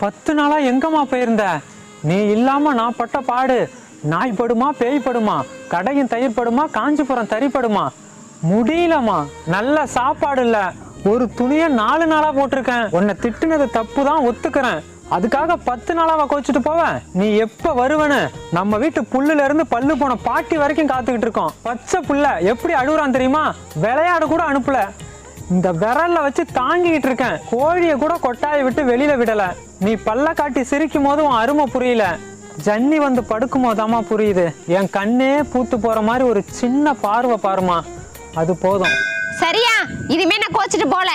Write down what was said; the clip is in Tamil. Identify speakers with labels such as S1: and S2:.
S1: பத்து நாளா எங்கம்மா போயிருந்த? நீ இல்லாம நான் பட்ட பாடு. நாய் படுமா பேய் படுமா கடையும் தயிர் படுமா காஞ்சிபுரம் தறி படுமா முடியலம்மா. நல்ல சாப்பாடு இல்ல. ஒரு துணியை நாலு நாளா போட்டிருக்கேன். உன்னை திட்டுனது தப்பு தான் ஒத்துக்கிறேன். அதுக்காக பத்து நாளாவா கோச்சிட்டு போவேன். நீ எப்போ வருவனு நம்ம வீட்டு புல்லுல இருந்து பல்லு போன பாட்டி வரைக்கும் காத்துக்கிட்டு இருக்கோம். பச்சை புள்ள எப்படி அழுகுறான் தெரியுமா? விளையாட கூட அனுப்பல. இந்த விரல்ல வச்சு தாங்கிக்கிட்டு இருக்கேன். கோழிய கூட கொட்டாயை விட்டு வெளியில விடல. நீ பல்ல காட்டி சிரிக்கும் போது உன் அருமை புரியல. ஜன்னி வந்து படுக்கும் போதாமா புரியுது. என் கண்ணே பூத்து போற மாதிரி ஒரு சின்ன பார்வை பாருமா அது போதும்.
S2: சரியா? இனிமே நான் கோச்சிட்டு போல.